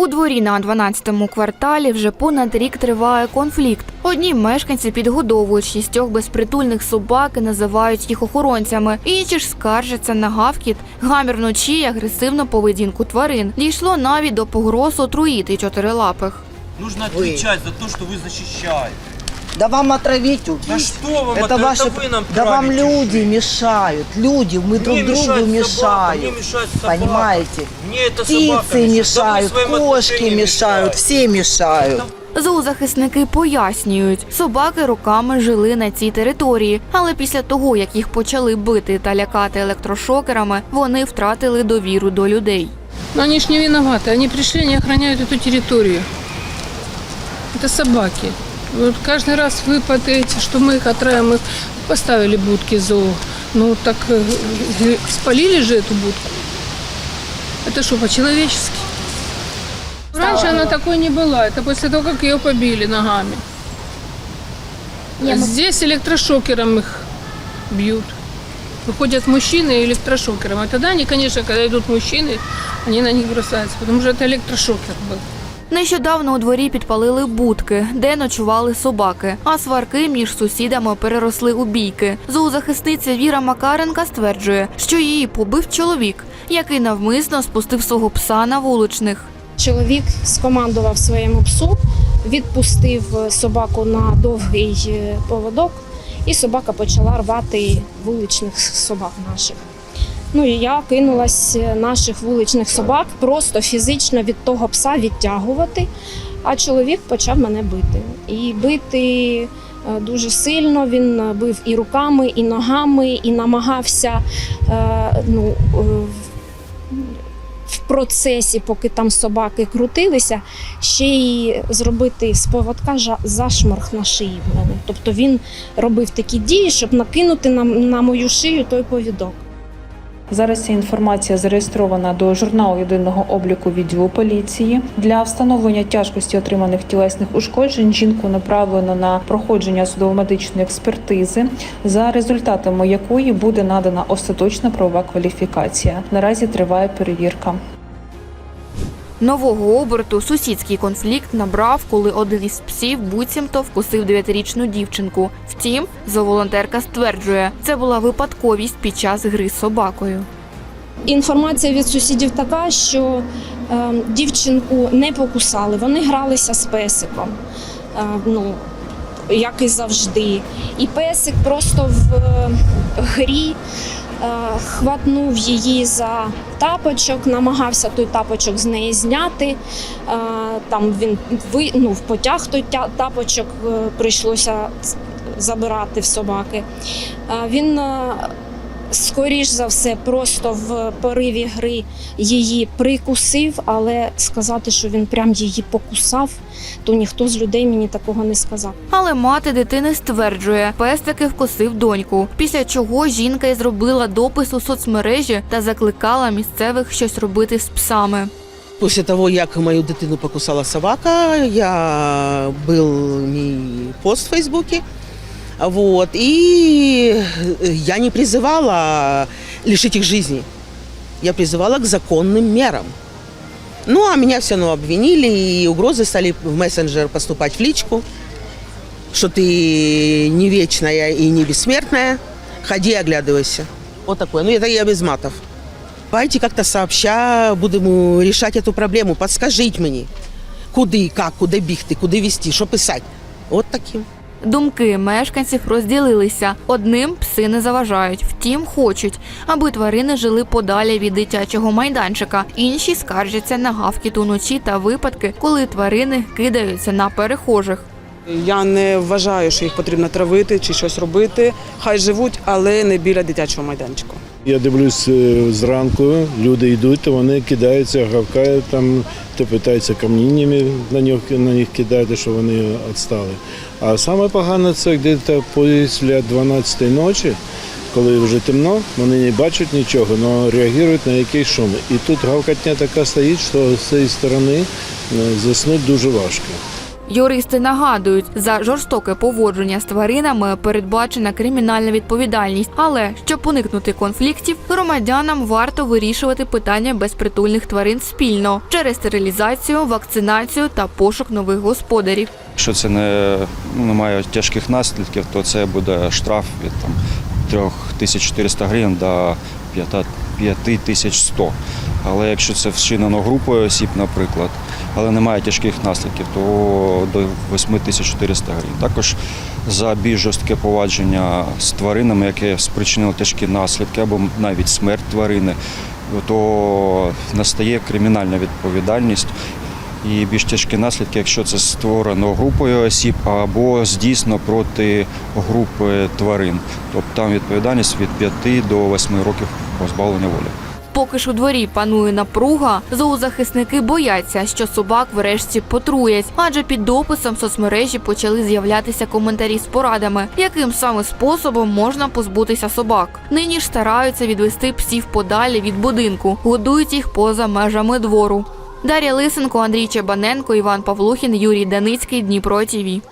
У дворі на 12-му кварталі вже понад рік триває конфлікт. Одні мешканці підгодовують шістьох безпритульних собак і називають їх охоронцями. Інші ж скаржаться на гавкіт, гамір вночі і агресивну поведінку тварин. Дійшло навіть до погроз отруїти чотирилапих. Нужно отвечать за те, що ви защищаете. Да вам отравить убить. Да что вам это это? ваши... Это вы нам да вам травите люди жизнь. мешают. Люди, мы друг Мне другу мешает мешаем. собака, мне мешает собака. Понимаете? Мне эта собака Птицы мешает. мешают, Да вы своим кошки отношением мешают, все мешают. Зоозахисники пояснюють, собаки роками жили на цій території, але після того, як їх почали бити та лякати електрошокерами, вони втратили довіру до людей. Но они ж не виноваты. Они пришли, они охраняют эту территорию. Это собаки. Вот каждый раз вы пытаетесь, что мы их отравим, их поставили будки зоо. Ну так э, э, спалили же эту будку. Это что, по-человечески? Раньше она такой не была. Это после того, как ее побили ногами. А Здесь электрошокером их бьют. Выходят мужчины электрошокером. А тогда они, конечно, когда идут мужчины, они на них бросаются, потому что это электрошокер был. Нещодавно у дворі підпалили будки, де ночували собаки, а сварки між сусідами переросли у бійки. Зоозахисниця Віра Макаренка стверджує, що її побив чоловік, який навмисно спустив свого пса на вуличних. Чоловік скомандував своєму псу, відпустив собаку на довгий е, поводок, і собака почала рвати вуличних собак наших. Ну і я кинулась е, наших вуличних собак просто фізично від того пса відтягувати, а чоловік почав мене бити. І бити е, дуже сильно. Він е, бив і руками, і ногами, і намагався ну, в процесі, поки там собаки крутилися, ще й зробити з поводка зашморг на шиї в мене. Тобто він робив такі дії, щоб накинути на, на мою шию той повідок. Зараз ця інформація зареєстрована до журналу єдиного обліку відділу поліції. Для встановлення тяжкості отриманих тілесних ушкоджень жінку направлено на проходження судово-медичної експертизи, за результатами якої буде надана остаточна правова кваліфікація. Наразі триває перевірка. Нового оберту сусідський конфлікт набрав, коли один із псів буцімто вкусив дев'ятирічну дівчинку. Втім, зооволонтерка стверджує, це була випадковість під час гри з собакою. Інформація від сусідів така, що е, дівчинку не покусали, вони гралися з песиком. Е, ну, як і завжди. І песик просто в е, грі хватнув її за тапочок, намагався той тапочок з неї зняти. Е, там він ну, потяг той тапочок, е, прийшлося забирати в собаки. Е, Він е, скоріш за все, просто в пориві гри її прикусив, але сказати, що він прям її покусав, то ніхто з людей мені такого не сказав. Але мати дитини стверджує, пес таки вкусив доньку. Після чого жінка й зробила допис у соцмережі та закликала місцевих щось робити з псами. Після того, як мою дитину покусала собака, я був мій пост в Фейсбуке. Вот, и я не призывала лишить их жизни. Я призывала к законным мерам. Ну, а меня все равно обвинили, и угрозы стали в мессенджер поступать в личку, что ты не вечная и не бессмертная, ходи, оглядывайся. Вот такое. Ну, это я без матов. Давайте как-то сообща будемо рішати эту проблему. Подскажіть мені, куди, як, куди бігти, куди вести, що писати. От таким. Думки мешканців розділилися. Одним пси не заважають, втім, хочуть, аби тварини жили подалі від дитячого майданчика. Інші скаржаться на гавкіт уночі та випадки, коли тварини кидаються на перехожих. Я не вважаю, що їх потрібно травити чи щось робити. Хай живуть, але не біля дитячого майданчику. Я дивлюсь е, зранку, люди йдуть, то вони кидаються, гавкають там, то питаються каміннями на них, на них кидати, що вони відстали. А саме погано це десь після 12 ночі, коли вже темно, вони не бачать нічого, але реагують на якийсь шум. І тут гавкатня така стоїть, що з цієї сторони заснуть заснути дуже важко. Юристи нагадують, за жорстоке поводження з тваринами передбачена кримінальна відповідальність. Але щоб уникнути конфліктів, громадянам варто вирішувати питання безпритульних тварин спільно через стерилізацію, вакцинацію та пошук нових господарів. Якщо це не, не має тяжких наслідків, то це буде штраф від там, 3400 гривень до 5100. Але якщо це вчинено групою осіб, наприклад, але немає тяжких наслідків, то до 8400 гривень. Також за більш жорстке повадження з тваринами, яке спричинило тяжкі наслідки або навіть смерть тварини, то настає кримінальна відповідальність і більш тяжкі наслідки, якщо це створено групою осіб або здійснено проти групи тварин. Тобто там відповідальність від 5 до 8 років позбавлення волі. Поки ж у дворі панує напруга, зоозахисники бояться, що собак врешті потруять, адже під дописом соцмережі почали з'являтися коментарі з порадами, яким саме способом можна позбутися собак. Нині ж стараються відвести псів подалі від будинку, годують їх поза межами двору. Дар'я Лисенко, Андрій Чебаненко, Іван Павлухін, Юрій Даницький, Дніпро ТІВІ.